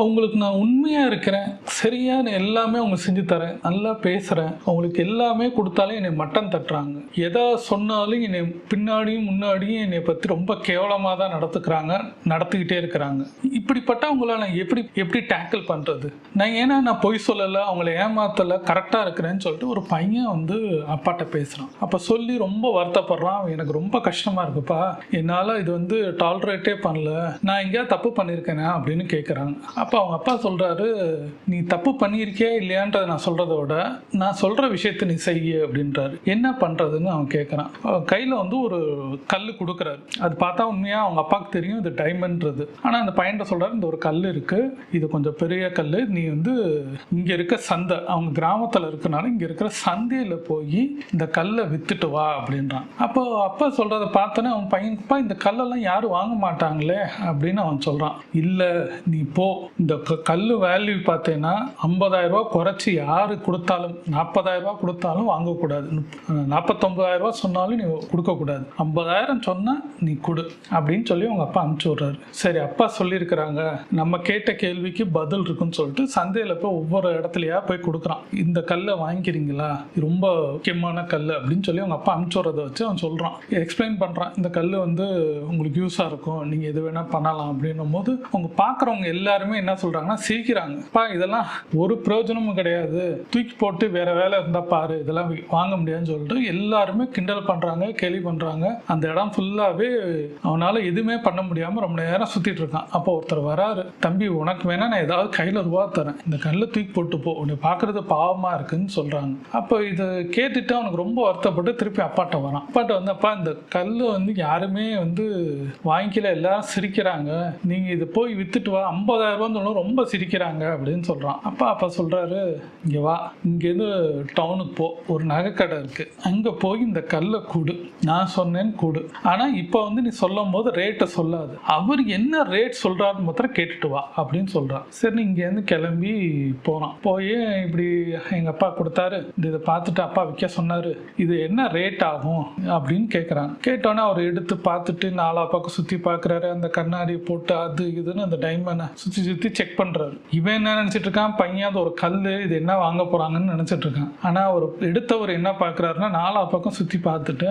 அவங்களுக்கு நான் உண்மையாக இருக்கிறேன். சரியான எல்லாமே அவங்க செஞ்சு தரேன். நல்லா பேசுகிறேன் அவங்களுக்கு எல்லாமே கொடுத்தாலும் என்னை மட்டம் தட்டுறாங்க. எதா சொன்னாலும் என்னை பின்னாடியும் முன்னாடியும் என்னை பற்றி ரொம்ப கேவலமாக தான் நடத்துக்கிறாங்க நடத்திக்கிட்டே இருக்கிறாங்க. இப்படிப்பட்டவங்கள நான் எப்படி எப்படி டேக்கிள் பண்ணுறது நான் ஏன்னா நான் பொய் சொல்லலை அவங்கள ஏமாத்தலை கரெக்டாக இருக்கிறேன்னு சொல்லிட்டு ஒரு பையன் வந்து அப்பாட்ட பேசுகிறான் அப்போ சொல்லி ரொம்ப வருத்தப்படுறான். எனக்கு ரொம்ப கஷ்டமாக இருக்குப்பா. என்னால் இது வந்து டாலரேட்டே பண்ணல. நான் எங்கேயா தப்பு பண்ணியிருக்கேனா அப்படின்னு கேட்குறாங்க அப்போ அவங்க அப்பா சொல்கிறாரு நீ தப்பு பண்ணியிருக்கியா இல்லையான்றதை நான் சொல்கிறத விட நான் சொல்கிற விஷயத்தை நீ செய்ய அப்படின்றாரு. என்ன பண்ணுறதுன்னு அவன் கேட்குறான் கையில் வந்து ஒரு கல் கொடுக்குறாரு. அது பார்த்தா உண்மையாக அவங்க அப்பாவுக்கு தெரியும் இது டைமண்ட்றது. ஆனால் அந்த பையன்கிட்ட சொல்கிறாரு இந்த ஒரு கல் இருக்குது இது கொஞ்சம் பெரிய கல் நீ வந்து இங்கே இருக்க சந்தை அவங்க கிராமத்தில் இருக்கனால இங்கே இருக்கிற சந்தையில் போய் இந்த கல்லை விற்றுட்டு வா அப்படின்றான். அப்போ அப்பா சொல்கிறத பார்த்தோன்னே அவன் பையனுக்குப்பா இந்த கல்லெல்லாம் யாரும் வாங்க மாட்டாங்களே அப்படின்னு அவன் சொல்கிறான் இல்லை நீ போ. இந்த க- வேல்யூ பார்த்தீங்கன்னா ஐம்பதாயிரம் ரூபாய் குறைச்சி யாரு கொடுத்தாலும் நாற்பதாயிரம் ரூபா கொடுத்தாலும் வாங்கக்கூடாது. நாற்பத்தொம்பதாயிரம் ரூபா சொன்னாலும் நீ கொடுக்கக்கூடாது. ஐம்பதாயிரம் சொன்னால் நீ கொடு அப்படின்னு சொல்லி உங்கள் அப்பா அனுப்பிச்சி விட்றாரு. சரி அப்பா சொல்லியிருக்கிறாங்க. நம்ம கேட்ட கேள்விக்கு பதில் இருக்குன்னு சொல்லிட்டு சந்தையில் போய் ஒவ்வொரு இடத்துலையா போய் கொடுக்குறான். இந்த கல்லை வாங்கிக்கிறீங்களா? ரொம்ப முக்கியமான கல் அப்படின்னு சொல்லி அவங்க அப்பா அனுப்பிச்சி விட்றத வச்சு அவன் சொல்கிறான் எக்ஸ்பிளைன் பண்ணுறான் இந்த கல் வந்து உங்களுக்கு யூஸாக இருக்கும். நீங்கள் எது வேணால் பண்ணலாம் அப்படின்னும் போது அவங்க பார்க்குறவங்க எல்லாருமே என்ன சொல்கிறாங்கன்னா சிரிக்கிறாங்க. பா இதெல்லாம் ஒரு பிரயோஜனமும் கிடையாது. தூக்கி போட்டு வேற வேலை இருந்தால் பாரு. இதெல்லாம் வாங்க முடியாதுன்னு சொல்லிட்டு எல்லாருமே கிண்டல் பண்ணுறாங்க கேலி பண்ணுறாங்க அந்த இடம் ஃபுல்லாகவே அவனால் எதுவுமே பண்ண முடியாமல் ரொம்ப நேரம் சுத்திட்டு இருக்கான். அப்போ ஒருத்தர் வராரு. தம்பி உனக்கு வேணா நான் ஏதாவது கையில் ரூபா தரேன். இந்த கல்லை தூக்கி போட்டு போ. உன்னை பார்க்குறது பாவமாக இருக்குன்னு சொல்கிறாங்க அப்போ இதை கேட்டுட்டு அவனுக்கு ரொம்ப வருத்தப்பட்டு திருப்பி அப்பாட்ட வரான். அப்பாட்ட வந்து அப்பா இந்த கல் வந்து யாருமே வந்து வாங்கிக்கல. எல்லாரும் சிரிக்கிறாங்க. நீங்கள் இதை போய் வித்துட்டு வா. ஐம்பதாயிரம் ரூபாய் சொன்னா ரொம்ப சிரிக்கிறாங்க அப்படின்னு சொல்கிறான் அப்பா அப்பா சொல்கிறாரு இங்கே வா. இங்கேருந்து டவுனுக்கு போ. ஒரு நகைக்கடை இருக்குது அங்கே போய் இந்த கல்லை கூடு. நான் சொன்னேன்னு கூடு. ஆனால் இப்போ வந்து நீ சொல்லும் போது ரேட்டை சொல்லாது. அவர் என்ன ரேட் சொல்கிறாருன்னு மாத்திரம் கேட்டுட்டு வா அப்படின்னு சொல்கிறான் சரி இங்கேருந்து கிளம்பி போகிறான் போய் இப்படி எங்கள் அப்பா கொடுத்தாரு. இந்த இதை பார்த்துட்டு அப்பா விற்க சொன்னார். இது என்ன ரேட் ஆகும்? அப்படின்னு கேட்குறாங்க கேட்டோன்னே அவர் எடுத்து பார்த்துட்டு நாலா பக்கம் சுற்றி பார்க்குறாரு. அந்த கண்ணாடி போட்டு அது இதுன்னு அந்த டைமண்டை சுற்றி சுற்றி செக் பண்ணுறாரு இவன் என்ன நினச்சிட்டு இருக்கான்? பையன் அது ஒரு கல் இது என்ன வாங்க போகிறாங்கன்னு நினச்சிட்டு இருக்கான். ஆனால் அவர் எடுத்தவர் என்ன பார்க்குறாருன்னா நாலா பக்கம் சுற்றி பார்த்துட்டு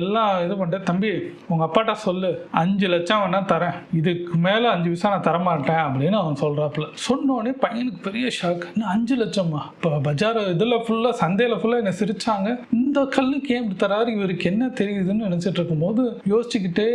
எல்லாம் இது பண்ணிட்டு தம்பி உங்கள் அப்பாட்ட சொல்லு. அஞ்சு லட்சம் வேணால் தரேன். இதுக்கு மேலே அஞ்சு விசா நான் தரமாட்டேன் அப்படின்னு அவன் சொல்கிறாப்புல சொன்னோடனே பையனுக்கு பெரிய ஷாக் இன்னும் அஞ்சு லட்சமா? இப்போ பஜார் இதில் ஃபுல்லாக சந்தையில் ஃபுல்லாக என்னை சிரிச்சாங்க. இந்த கல்லுக்கு ஏன் இப்படி தராரு? இவருக்கு என்ன தெரியுதுன்னு நினச்சிட்டு இருக்கும்போது யோசிச்சுக்கிட்டே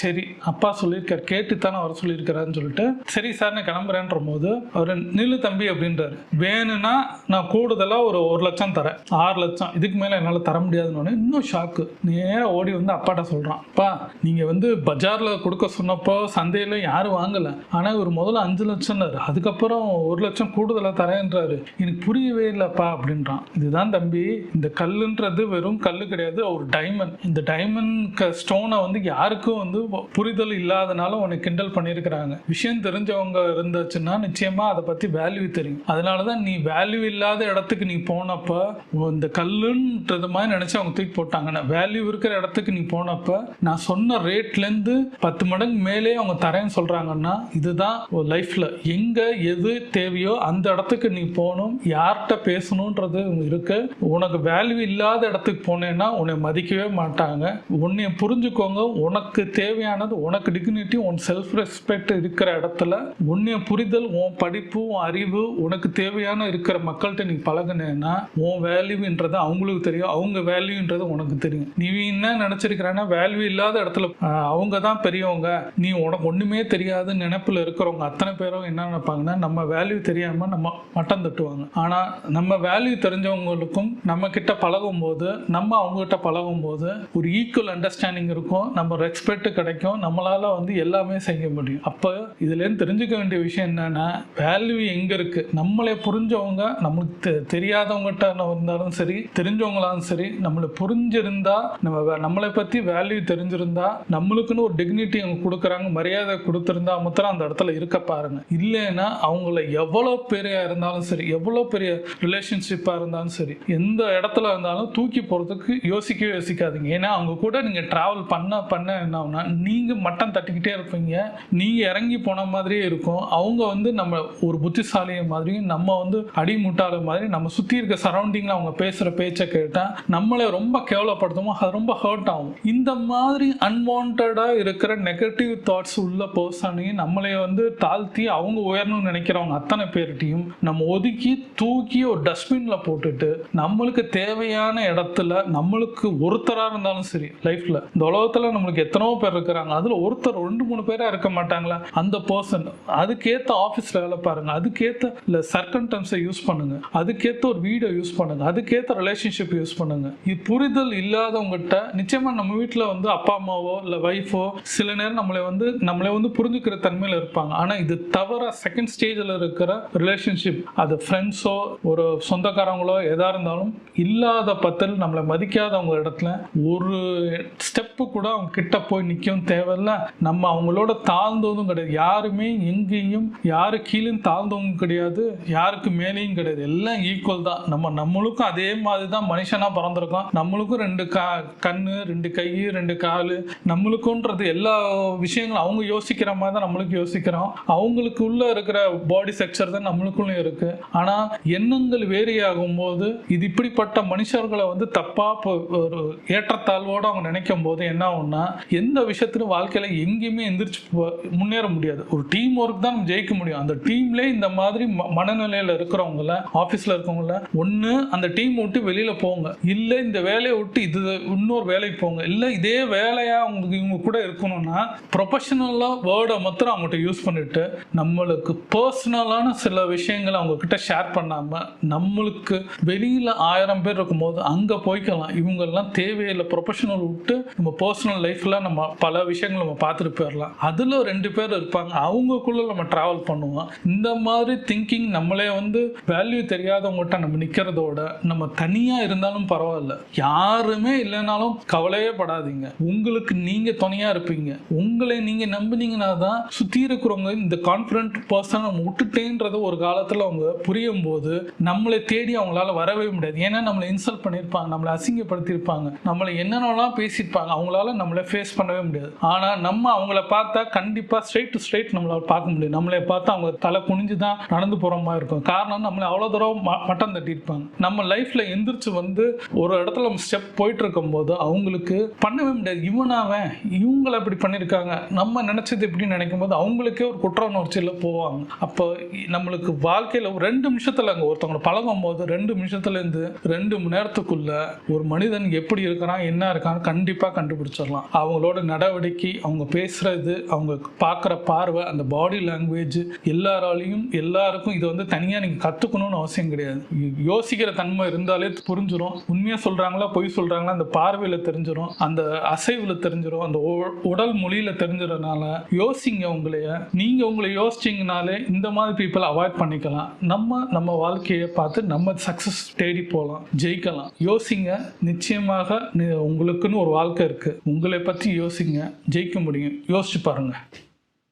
சரி அப்பா சொல்லியிருக்கார் கேட்டு தானே அவர் சொல்லியிருக்காருன்னு சொல்லிட்டு சரி சார் நான் கிளம்புறேன்ற போது அவர் நில்லு தம்பி அப்படின்றாரு. வேணும்னா நான் கூடுதலாக ஒரு ஒரு லட்சம் தரேன். ஆறு லட்சம். இதுக்கு மேலே என்னால் தர முடியாதுன்னு இன்னும் ஷாக்கு நேராக ஓடி வந்து அப்பாட்ட சொல்கிறான் அப்பா நீங்கள் வந்து பஜாரில் கொடுக்க சொன்னப்போ சந்தையில் யாரும் வாங்கலை. ஆனால் இவர் முதல்ல அஞ்சு லட்சம்னாரு. அதுக்கப்புறம் ஒரு லட்சம் கூடுதலாக தரேன்றாரு. எனக்கு புரியவே இல்லைப்பா அப்படின்றான். இதுதான் தம்பி. இந்த கல்லுன்றது வெறும் கல்லு கிடையாது. ஒரு டைமண்ட் இந்த டைமண்ட் ஸ்டோனை வந்து யாருக்கும் வந்து புரிதல் இல்லாதனால உன்னை கிண்டல் பண்ணியிருக்கிறாங்க. விஷயம் தெரிஞ்சவங்க இருந்துச்சுன்னா நிச்சயமா அதை பத்தி வேல்யூ தெரியும். அதனால தான் நீ வேல்யூ இல்லாத இடத்துக்கு நீ போனப்ப இந்த கல்லுன்றது மாதிரி நினைச்சு அவங்க தூக்கி போட்டாங்கன்னா வேல்யூ இருக்கிற இடத்துக்கு நீ போனப்ப நான் சொன்ன ரேட்லேருந்து பத்து மடங்கு மேலே அவங்க தரேன்னு சொல்றாங்கன்னா இதுதான் ஒரு லைஃப்ல எங்க எது தேவையோ அந்த இடத்துக்கு நீ போகணும் யார்கிட்ட பேசணுன்றது இருக்கு. உனக்கு வேல்யூ இல்லாத இடத்துக்கு போனேன்னா உன்னை மதிக்கவே மாட்டாங்க. உன்னை புரிஞ்சுக்கோங்க உனக்கு தேவையானது உனக்கு டிக்னிட்டி உன் செல்ஃப் ரெஸ்பெக்ட் இருக்கிற இடத்துல உன்னைய புரிதல் உன் படிப்பு உன் அறிவு உனக்கு தேவையான இருக்கிற மக்கள்கிட்ட நீ பழகினேன்னா உன் வேல்யூன்றது அவங்களுக்கு தெரியும். அவங்க வேல்யூன்றது உனக்கு தெரியும். நீ என்ன நினைச்சிருக்கிறன்னா வேல்யூ இல்லாத இடத்துல அவங்க தான் பெரியவங்க. நீ உனக்கு ஒண்ணுமே தெரியாது நினைப்புல இருக்கிறவங்க அத்தனை பேரும் என்ன நினைப்பாங்கன்னா நம்ம வேல்யூ தெரியாம நம்ம மட்டம் தட்டுவாங்க. ஆனா நம்ம வேல்யூ தெரிஞ்சவங்களுக்கும் நம்ம கிட்ட பழகும் போது நம்ம அவங்க கிட்ட பழகும் போது ஒரு ஈக்குவல் அண்டர்ஸ்டாண்டிங் இருக்கும். நம்ம ரெஸ்பெக்ட் கிடைக்கும். நம்மளால வந்து எல்லாமே செய்ய முடியும். அப்போ இதுலேருந்து தெரிஞ்சுக்க வேண்டிய விஷயம் என்னன்னா வேல்யூ எங்க இருக்கு? நம்மளை புரிஞ்சவங்க நம்மளுக்கு தெ- தெரியாதவங்ககிட்ட இருந்தாலும் சரி தெரிஞ்சவங்களாலும் சரி நம்மளை புரிஞ்சிருந்தா நம்ம வே- நம்மளை பத்தி வேல்யூ தெரிஞ்சிருந்தா நம்மளுக்குன்னு ஒரு டிக்னிட்டி அவங்க கொடுக்குறாங்க மரியாதை கொடுத்துருந்தா மாத்திரம் அந்த இடத்துல இருக்க பாருங்க. இல்லைன்னா அவங்கள எவ்வளோ பெரிய இருந்தாலும் சரி எவ்வளோ பெரிய ரிலேஷன்ஷிப்பாக இருந்தாலும் சரி எந்த இடத்துல இருந்தாலும் தூக்கி போகிறதுக்கு யோசிக்கவே யோசிக்காதீங்க. ஏன்னா அவங்க கூட நீங்கள் ட்ராவல் பண்ண பண்ண என்ன ஆகுனா நீங்கள் மட்டம் தட்டிக்கிட்டே இருப்பீங்க. நீங்கள் இறங்கி போன மாதிரியே இருக்கும். அவங்க வந்து நம்ம ஒரு புத்திசாலிய மாதிரியும் நம்ம வந்து அடிமுட்டாள மாதிரி நம்ம சுற்றி இருக்க சரௌண்டிங்கில் அவங்க பேசுகிற பேச்சை கேட்டால் நம்மளை ரொம்ப கேவலப்படுத்துமோ அது ரொம்ப ஹர்ட் ஆகும். இந்த மாதிரி அன்வான்டாக இருக்கிற நெகட்டிவ் தாட்ஸ் உள்ள பர்சனையும் நம்மளே வந்து தாழ்த்தி அவங்க உயரணும்னு நினைக்கிறவங்க அத்தனை பேர்கிட்டையும் நம்ம ஒதுக்கி தூக்கி ஒரு டஸ்ட்பின்ல போட்டுட்டு நம்மளுக்கு தேவையான இடத்துல நம்மளுக்கு ஒருத்தராக இருந்தாலும் சரி லைஃப்ல இந்த உலகத்துல நம்மளுக்கு எத்தனையோ பேர் இருக்கிறாங்க. அதுல ஒருத்தர் ரெண்டு மூணு பேரா இருக்க மாட்டாங்களா? அந்த பர்சன் அதுக்கேத்த ஆஃபீஸ்ல வேலை பாருங்க. இல்லை இல்ல சர்க்கன்டன்ஸை யூஸ் பண்ணுங்க. அதுக்கேற்ற ஒரு வீடியோ யூஸ் பண்ணுங்க. அதுக்கேத்த ரிலேஷன்ஷிப் யூஸ் பண்ணுங்க. இது புரிதல் இல்லாதவங்ககிட்ட நிச்சயமா நம்ம வீட்டில் வந்து அப்பா அம்மாவோ இல்லை ஒய்ஃபோ சில நேரம் நம்மளை வந்து நம்மளை வந்து புரிஞ்சுக்கிற தன்மையில் இருப்பாங்க. ஆனால் இது தவிர செகண்ட் ஸ்டேஜில் இருக்கிற ரிலேஷன்ஷிப் அது ஃப்ரெண்ட்ஸோ ஒரு சொந்தக்காரங்களோ எதா இருந்தாலும் இல்லாத பத்தில் நம்மளை மதிக்காதவங்க இடத்துல ஒரு ஸ்டெப்பு கூட அவங்க கிட்ட போய் நிற்கவும் தேவையில்ல. நம்ம அவங்களோட தாழ்ந்ததும் கிடையாது. யாருமே எங்கேயும் யாரு கீழேயும் தாழ்ந்தவங்க கிடையாது யாருக்கு மேலேயும் கிடையாது. எல்லாம் ஈக்குவல் தான். நம்ம நம்மளுக்கும் அதே மாதிரி தான் மனுஷனா பிறந்திருக்கோம் நம்மளுக்கும் ரெண்டு கா கண்ணு ரெண்டு கை ரெண்டு காலு. நம்மளுக்குன்றது எல்லா விஷயங்களும் அவங்க யோசிக்கிற மாதிரி தான் நம்மளுக்கு யோசிக்கிறோம். அவங்களுக்கு உள்ள இருக்கிற பாடி ஸ்ட்ரக்சர் தான் நம்மளுக்குள்ளும் இருக்கு. ஆனா எண்ணங்கள் வேரி ஆகும்போது இது இப்படிப்பட்ட மனுஷர்களை வந்து தப்பா இப்போ ஒரு ஏற்றத்தாழ்வோடு அவங்க நினைக்கும் போது என்ன ஆகும்னா எந்த விஷயத்திலும் வாழ்க்கையில எங்கேயுமே எந்திரிச்சு முன்னேற முடியாது. ஒரு டீம் ஒர்க் தான் நம்ம ஜெயிக்க முடியும். அந்த டீம்ல இந்த மாதிரி ம- மனநிலையில இருக்கிறவங்கள ஆபீஸ்ல இருக்கவங்கள ஒன்று அந்த டீம் விட்டு வெளியில போங்க. இல்ல இந்த வேலையை விட்டு இது இன்னொரு வேலைக்கு போங்க. இல்ல இதே வேலையா உங்களுக்கு இவங்க கூட இருக்கணும்னா ப்ரொஃபஷனலா வேர்டை மாத்திரம் அவங்ககிட்ட யூஸ் பண்ணிட்டு நம்மளுக்கு பர்சனலான சில விஷயங்களை அவங்க கிட்ட ஷேர் பண்ணாம நம்மளுக்கு வெளியில ஆயிரம் பேர் இருக்கும்போது அங்க போய்க்கலாம். இவங்கெல்லாம் தேவையில்லை. ப்ரொஃபஷனல் விட்டு நம்ம பர்சனல் லைஃப்ல நம்ம பல விஷயங்கள் நம்ம பார்த்துட்டு போயிடலாம். அதுல ரெண்டு பேர் இருப்பாங்க. அவங்கக்குள்ள நம்ம ட்ராவல் பண்ணுவோம். இந்த மாதிரி திங்கிங் நம்மளே வந்து வேல்யூ தெரியாதவங்ககிட்ட நம்ம நிற்கிறதோட நம்ம தனியாக இருந்தாலும் பரவாயில்ல. யாருமே இல்லைனாலும் கவலையே படாதீங்க. உங்களுக்கு நீங்கள் துணையாக இருப்பீங்க. உங்களை நீங்கள் நம்பினீங்கன்னா தான் சுற்றி இருக்கிறவங்க இந்த கான்ஃபிடென்ட் பர்சன் நம்ம விட்டுட்டேன்றது ஒரு காலத்தில் அவங்க புரியும் போது நம்மளை தேடி அவங்களால வரவே முடியாது. ஏன்னா நம்மளை இன்சல்ட் பண்ணியிருப்பாங்க நம்மளை அசிங்கப்படுத்தியிருப்பாங்க நம்மளை என்னென்னலாம் பேசியிருப்பாங்க அவங்களால நம்மளை ஃபேஸ் பண்ணவே முடியாது. ஆனால் நம்ம அவங்கள பார்த்தா கண்டிப்பாக ஸ்ட்ரைட் டு ஸ்ட்ரைட் நம்மளால் பார்க்க உண்டு நம்மளை பார்த்து அவங்க தலை குனிஞ்சு தான் நடந்து போகிற மாதிரி இருக்கும். காரணம் நம்மளை அவ்வளோ தூரம் மட்டம் தட்டியிருப்பாங்க. நம்ம லைஃப்பில் எந்திரிச்சு வந்து ஒரு இடத்துல நம்ம ஸ்டெப் போயிட்டு இருக்கும்போது அவங்களுக்கு பண்ணவே முடியாது. இவனாவன் இவங்களை இப்படி பண்ணியிருக்காங்க. நம்ம நினச்சது இப்படி நினைக்கும் போது அவங்களுக்கே ஒரு குற்ற உணர்ச்சியில் போவாங்க. அப்போ நம்மளுக்கு வாழ்க்கையில் ஒரு ரெண்டு நிமிஷத்தில் அங்கே ஒருத்தவங்களை பழகும் போது ரெண்டு நிமிஷத்துலேருந்து ரெண்டு மணி நேரத்துக்குள்ள ஒரு மனிதன் எப்படி இருக்கிறான் என்ன இருக்கான்னு கண்டிப்பாக கண்டுபிடிச்சிடலாம். அவங்களோட நடவடிக்கை அவங்க பேசுறது அவங்க பார்க்குற பார்வை அந்த பாடி லாங்குவேஜ் லாங்குவேஜ் எல்லாராலையும் எல்லாருக்கும் இதை வந்து தனியாக நீங்கள் கற்றுக்கணும்னு அவசியம் கிடையாது. யோசிக்கிற தன்மை இருந்தாலே புரிஞ்சிடும் உண்மையாக சொல்கிறாங்களா பொய் சொல்கிறாங்களா அந்த பார்வையில் தெரிஞ்சிடும் அந்த அசைவில் தெரிஞ்சிடும் அந்த உடல் மொழியில் தெரிஞ்சிடறனால யோசிங்க உங்களைய. நீங்கள் உங்களை யோசிச்சிங்கனாலே இந்த மாதிரி பீப்புள் அவாய்ட் பண்ணிக்கலாம். நம்ம நம்ம வாழ்க்கையை பார்த்து நம்ம சக்ஸஸ் தேடி போகலாம். ஜெயிக்கலாம். யோசிங்க. நிச்சயமாக உங்களுக்குன்னு ஒரு வாழ்க்கை இருக்குது உங்களை பற்றி யோசிங்க. ஜெயிக்க முடியும். யோசிச்சு பாருங்கள்